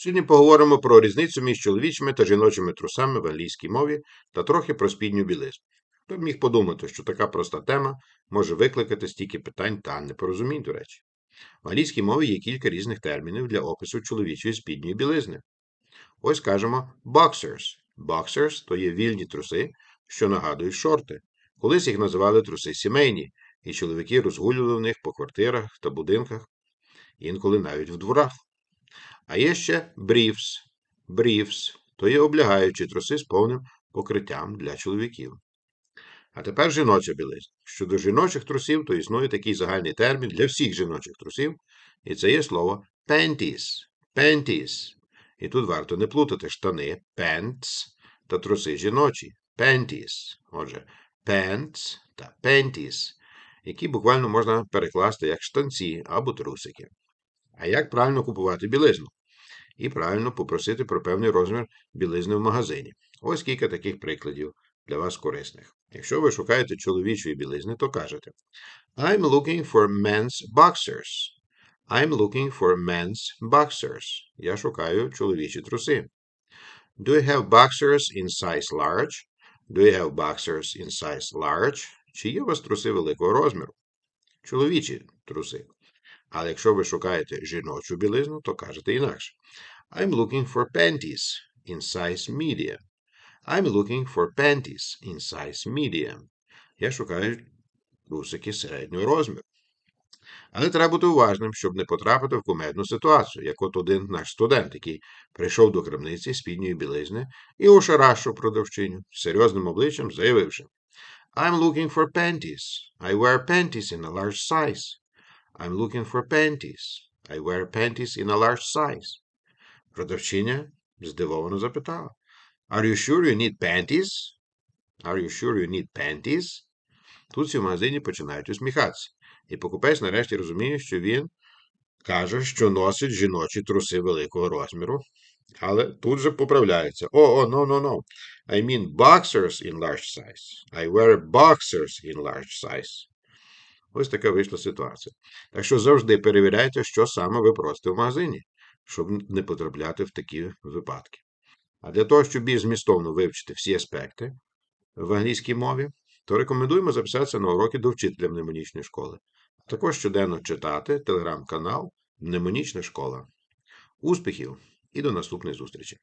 Сьогодні поговоримо про різницю між чоловічими та жіночими трусами в англійській мові та трохи про спідню білизну. Хто б міг подумати, що така проста тема може викликати стільки питань та непорозумінь, до речі. В англійській мові є кілька різних термінів для опису чоловічої спідньої білизни. Ось кажемо boxers. Boxers – то є вільні труси, що нагадують шорти. Колись їх називали труси сімейні, і чоловіки розгулювали в них по квартирах та будинках, інколи навіть в дворах. А є ще briefs. Briefs – то є облягаючі труси з повним покриттям для чоловіків. А тепер жіноча білизна. Щодо жіночих трусів, то існує такий загальний термін для всіх жіночих трусів, і це є слово panties. Panties. І тут варто не плутати штани pants та труси жіночі panties. Отже, pants та panties, які буквально можна перекласти як штанці або трусики. А як правильно купувати білизну? І правильно попросити про певний розмір білизни в магазині. Ось кілька таких прикладів для вас корисних. Якщо ви шукаєте чоловічої білизни, то кажете I'm looking for men's boxers. I'm looking for men's boxers. Я шукаю чоловічі труси. Do you have boxers in size large? Do you have boxers in size large? Чи є у вас труси великого розміру? Чоловічі труси. Але якщо ви шукаєте жіночу білизну, то кажете інакше. I'm looking for panties in size medium. I'm looking for panties in size medium. Я шукаю трусики середнього розміру. Але треба бути уважним, щоб не потрапити в кумедну ситуацію, як от один наш студент, який прийшов до крамниці спідньої білизни і ошарашив продавчиню серйозним обличчям, заявивши I'm looking for panties. I wear panties in a large size. I'm looking for panties. I wear panties in a large size. Продавчиня здивовано запитала. Are you sure you need panties? Are you sure you need panties? Тут всі в магазині починають усміхатися. І покупець нарешті розуміє, що він каже, що носить жіночі труси великого розміру. Але тут же поправляється. О, о, no, no, no. I mean boxers in large size. I wear boxers in large size. Ось така вийшла ситуація. Так що завжди перевіряйте, що саме ви просите в магазині, щоб не потрапляти в такі випадки. А для того, щоб більш змістовно вивчити всі аспекти в англійській мові, то рекомендуємо записатися на уроки до вчителя мнемонічної школи, а також щоденно читати телеграм-канал Мнемонічна школа. Успіхів і до наступної зустрічі!